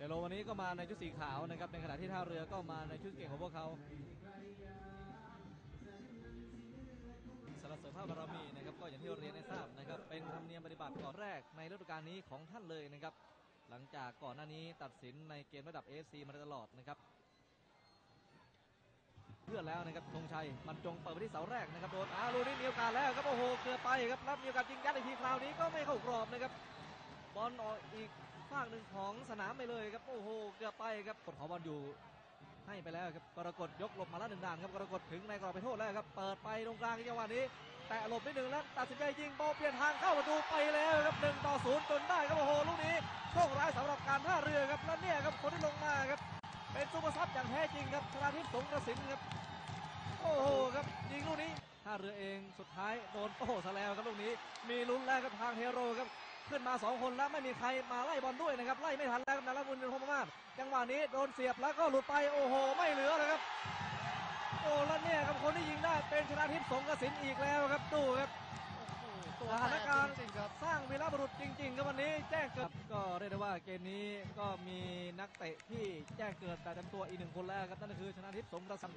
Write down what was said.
เดโลวันนี้ก็มาในชุดสีขาวนะครับ ในขณะที่ท่าเรือก็มาในชุดเก่งของพวกเขาสารเสริมพระบารมีนะครับก็อย่างที่เรียนให้ทราบนะครับ เป็นธรรมเนียมปฏิบัติก่อนแรกในฤดูกาลนี้ของท่านเลยนะครับ หลังจากก่อนหน้านี้ตัดสินในเกมระดับ AFC มาตลอดนะครับเพื่อแล้วนะครับธงชัยมันจงเปิดไปที่เสาแรกนะครับโดนอาลูนี่มีโอกาสแล้วครับโอ้โหเกือบไปครับรับมีโอกาสยิงยัดอีกทีคราวนี้ก็ไม่เข้ากรอบนะครับ บอลออกอีกฝากหนึ่งของสนามไปเลยครับโอ้โหเกือบไปครับกดขอบอลอยู่ให้ไปแล้วครับกรกฎยกหลบมาแล้วหนึ่งด่านครับกรกฎถึงในกรอบไปโทษแล้วครับเปิดไปตรงกลางจังหวะนี้ แต่หลบนิดหนึ่งแล้วตัดสินใจยิงบอลเปลี่ยนทางเข้าประตูไปแล้วครับหนึ่งต่อศูนย์จนได้ครับโอ้โหลูกนี้โชคร้ายสำหรับการท่าเรือครับแล้วเนี่ยครับคนที่ลงมาครับเป็นซูเปอร์ซับอย่างแท้จริงครับชนาทิพย์สงกระสินครับโอ้โหครับยิงลูกนี้ท่าเรือเองสุดท้ายโดนโอ้โหซะแล้วครับลูกนี้มีลุ้นแล้วครับทางเฮโร่ครับ ขึ้นมาสองคนแล้วไม่มีใครมาไล่บอลด้วยนะครับ ไล่ไม่ทันแล้วครับนารบุญเดินพรหมมาศจังหวะนี้โดนเสียบแล้วก็หลุดไปโอ้โห ไม่เหลือเลยครับ โอ้แล้วเนี่ยครับคนที่ยิงได้เป็นชนะทิพย์สงกระสินอีกแล้วครับดูครับตัวสถานการณ์จริงๆครับสร้างวีรบุรุษจริงๆครับวันนี้แจ้งเกิดก็เรียกได้ว่าเกมนี้ก็มีนักเตะที่แจ้งเกิดแต่จำตัวอีกหนึ่งคนแล้วครับนั่นก็คือชนะทิพย์สงกระสิน